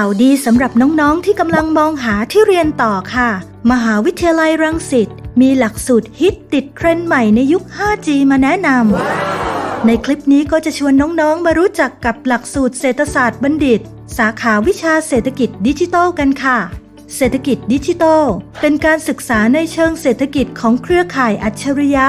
ข่าวดีสำหรับน้องๆที่กำลังมองหาที่เรียนต่อค่ะ มหาวิทยาลัยรังสิตมีหลักสูตรฮิตติดเทรนด์ใหม่ในยุค 5G มาแนะนำในคลิปนี้ก็จะชวนน้องๆ มารู้จักกับหลักสูตรเศรษฐศาสตร์บัณฑิต สาขาวิชาเศรษฐกิจดิจิทัลกันค่ะ เศรษฐกิจดิจิทัลเป็นการศึกษาในเชิงเศรษฐกิจของเครือข่ายอัจฉริยะ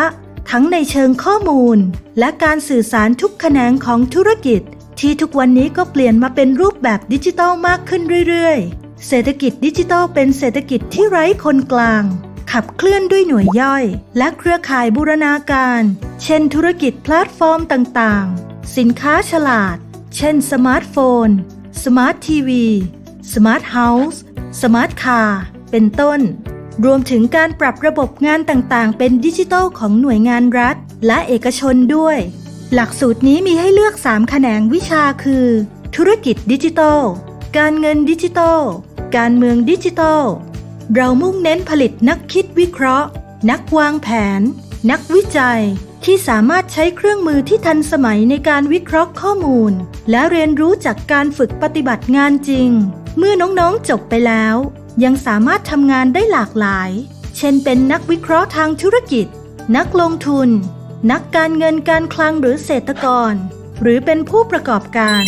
ทั้งในเชิงข้อมูล และการสื่อสารทุกแขนงของธุรกิจ ที่ทุกวันนี้ก็เปลี่ยนมาเป็นรูปแบบดิจิทัลมากขึ้นเรื่อยๆ เศรษฐกิจดิจิทัลเป็นเศรษฐกิจที่ไร้คนกลาง ขับเคลื่อนด้วยหน่วยย่อย และเครือข่ายบูรณาการ เช่นธุรกิจแพลตฟอร์มต่างๆ สินค้าฉลาด เช่นสมาร์ทโฟน สมาร์ททีวี สมาร์ทเฮาส์ สมาร์ทคาร์ เป็นต้น รวมถึงการปรับระบบงานต่างๆ เป็นดิจิทัลของหน่วยงานรัฐ และเอกชนด้วย หลักสูตรนี้มีให้เลือก 3 แขนงวิชาคือ ธุรกิจดิจิทัล การเงินดิจิทัล การเมืองดิจิทัล เรามุ่งเน้นผลิตนักคิดวิเคราะห์ นักวางแผน นักวิจัย ที่สามารถใช้เครื่องมือที่ทันสมัยในการวิเคราะห์ข้อมูล และเรียนรู้จากการฝึกปฏิบัติงานจริง เมื่อน้องๆจบไปแล้ว ยังสามารถทำงานได้หลากหลาย เช่นเป็นนักวิเคราะห์ทางธุรกิจ นักลงทุน นักการเงินการคลังหรือเศรษฐกร หรือเป็นผู้ประกอบการ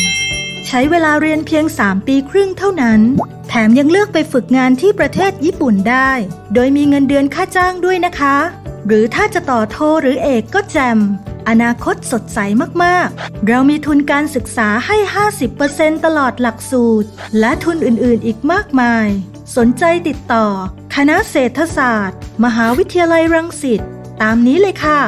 ใช้เวลาเรียนเพียง 3 ปีครึ่งเท่านั้น แถมยังเลือกไปฝึกงานที่ประเทศญี่ปุ่นได้ โดยมีเงินเดือนค่าจ้างด้วยนะคะ หรือถ้าจะต่อโทหรือเอกก็แจมอนาคตสดใสมากๆ เรามีทุนการศึกษาให้ 50%ตลอดหลักสูตร และทุนอื่นๆ อีกมากมาย สนใจติดต่อ คณะเศรษฐศาสตร์ มหาวิทยาลัยรังสิต ตามนี้เลยค่ะ